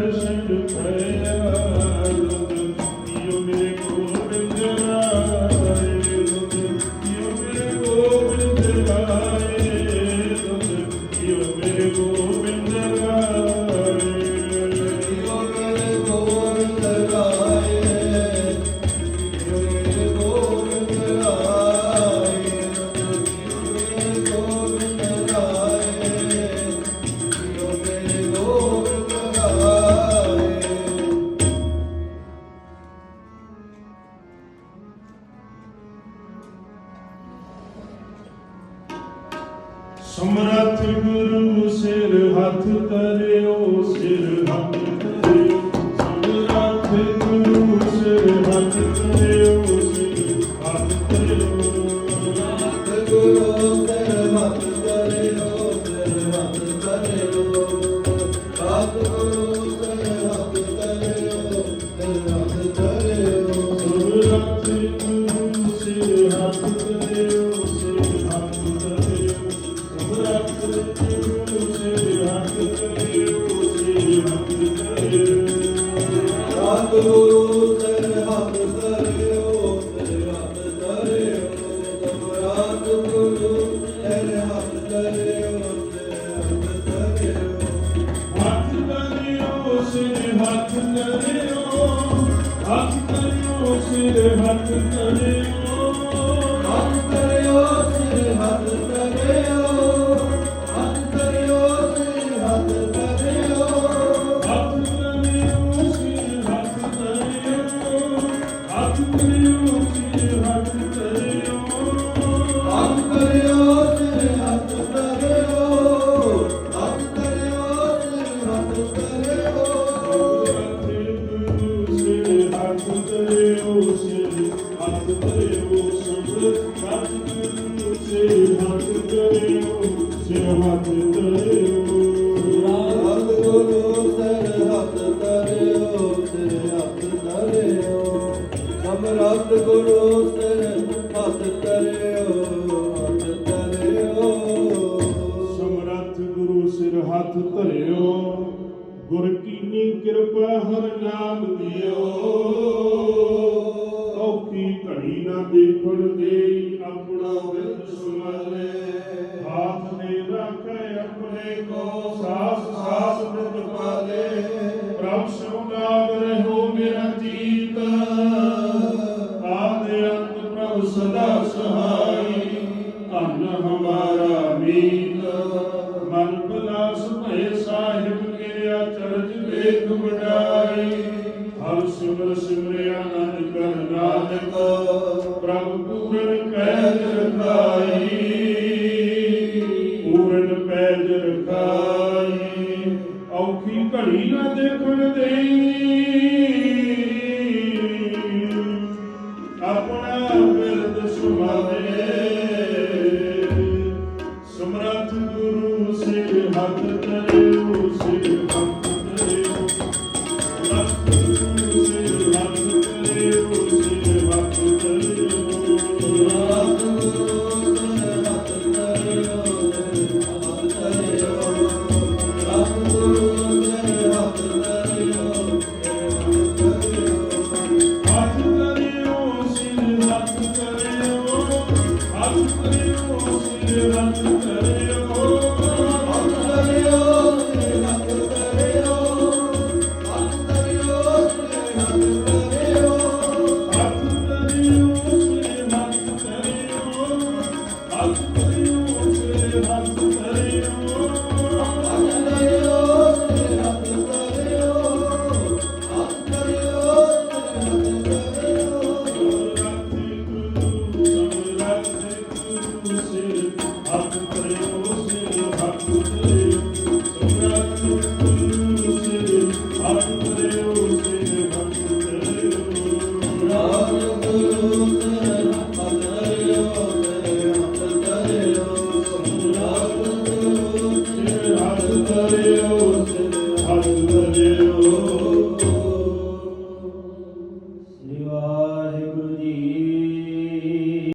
ਦਰਸ਼ਨ ਭਇਆ ਸੁਮਰਥ ਗੁਰੂ ਸਿਰ ਹੱਥ ਕਰਿਓ ਸਿਰ ਹੱਥ ਕਰਿਓ ਸੁਮਰਥ ਗੁਰੂ ਸਿਰ ਹੱਥ ਕਰਿਓ ਸਿਰ ਹੱਥ ਕਰਿਓ ਸੁਮਰਥ ਗੁਰੂ ਸਿਰ ਹੱਥ ਕਰਿਓ ਸਿਰ ਹੱਥ ਕਰਿਓ ਹੱਥ ਗੁਰੂ ਸਿਰ ਹੱਥ ਕਰਿਓ ਸਿਰ ਹੱਥ ਕਰਿਓ ਸੁਮਰਥ ਗੁਰੂ ਸਿਰ ਹੱਥ her gün ਹੱਥ ਧਰਿਓ ਗੁਰ ਕੀ ਕਿਰਪਾ ਹਰ ਨਾਮ ਦਿਓ ਔਖੀ ਘੜੀ ਨਾ ਦੇਖਣ ਦੇ ਆਪਣਾ ਪ੍ਰਭ ਪੂਰਨ ਪੈਜ ਰਖਾਈ, ਪੂਰਨ ਪੈਜ ਰਖਾਈ, ਔਖੀ ਘੜੀ ਨਾ ਦੇਖਣ ਦੇਈ। ਆਪਣਾ ਬਿਰਦ ਸੁਭਾਵੇ